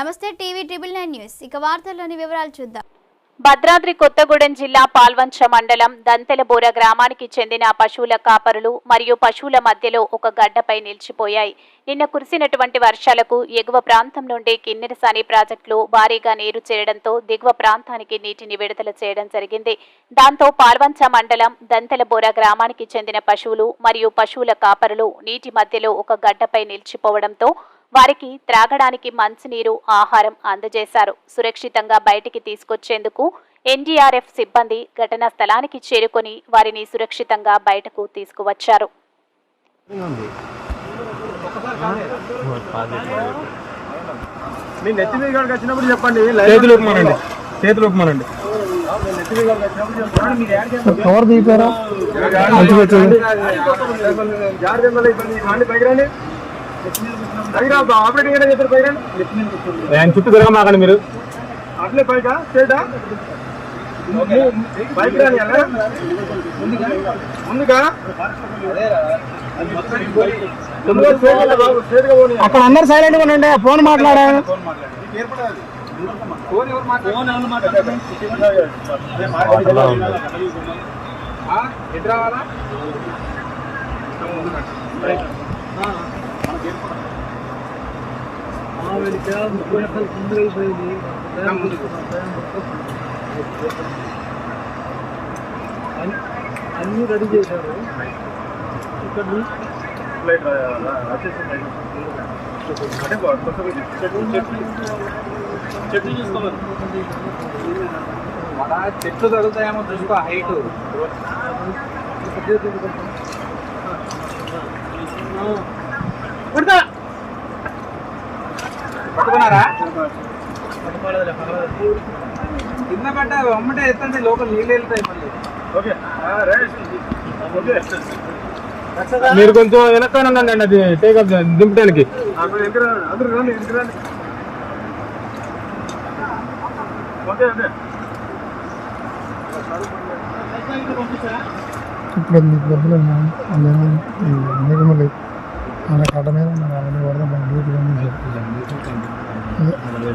Nine news. ఇక వార్తల్లోని వివరాలు చూద్దాం. భద్రాద్రి కొత్తగూడెం జిల్లా పాల్వంచ మండలం దంతెలబోర గ్రామానికి చెందిన పశువుల కాపరులు మరియు పశువుల మధ్యలో ఒక గడ్డపై నిలిచిపోయాయి. నిన్న కురిసినటువంటి వర్షాలకు ఎగువ ప్రాంతం నుండి కిన్నెరసాని ప్రాజెక్టులో భారీగా నీరు చేరడంతో దిగువ ప్రాంతానికి నీటిని విడుదల చేయడం జరిగింది. దాంతో పాల్వంచ మండలం దంతెలబోర గ్రామానికి చెందిన పశువులు మరియు పశువుల కాపరులు నీటి మధ్యలో ఒక గడ్డపై నిలిచిపోవడంతో వారికి త్రాగడానికి మంచినీరు ఆహారం అందజేశారు. సురక్షితంగా బయటికి తీసుకొచ్చేందుకు ఎన్డీఆర్ఎఫ్ సిబ్బంది ఘటనా స్థలానికి చేరుకొని వారిని సురక్షితంగా బయటకు తీసుకువచ్చారు. చెప్పండి. చేతులు చేతులు. కవర్ మంచిగా ఆయన చుట్టూ తిరగమాకండి మీరు. అట్లే ముందుగా? గా పోనీ. అక్కడ అందరు సైలెంట్గా ఉండండి ఫోన్ మాట్లాడా ఫోన్ అన్ని రెడీ చేశారు ఇక్కడ ఫ్లైట్ అంటే చెట్లు చెట్లు చూసుకోవాలి మన చెట్లు తగులుతాయేమో చూసుకో హైట్ పట్టుకున్నారా కింద పడ్డ అమ్మటే ఎత్తండి లోపల నీళ్ళు వెళ్తాయి మళ్ళీ. ఓకే. ఓకే. మీరు కొంచెం వెనక్కి ఉండండి అండి అది టేకప్ దింపడానికి. ఇప్పుడు మీకు డబ్బులు నిగమలు మన కట్ట మీద మన అవన్నీ కూడా మన డ్యూటీ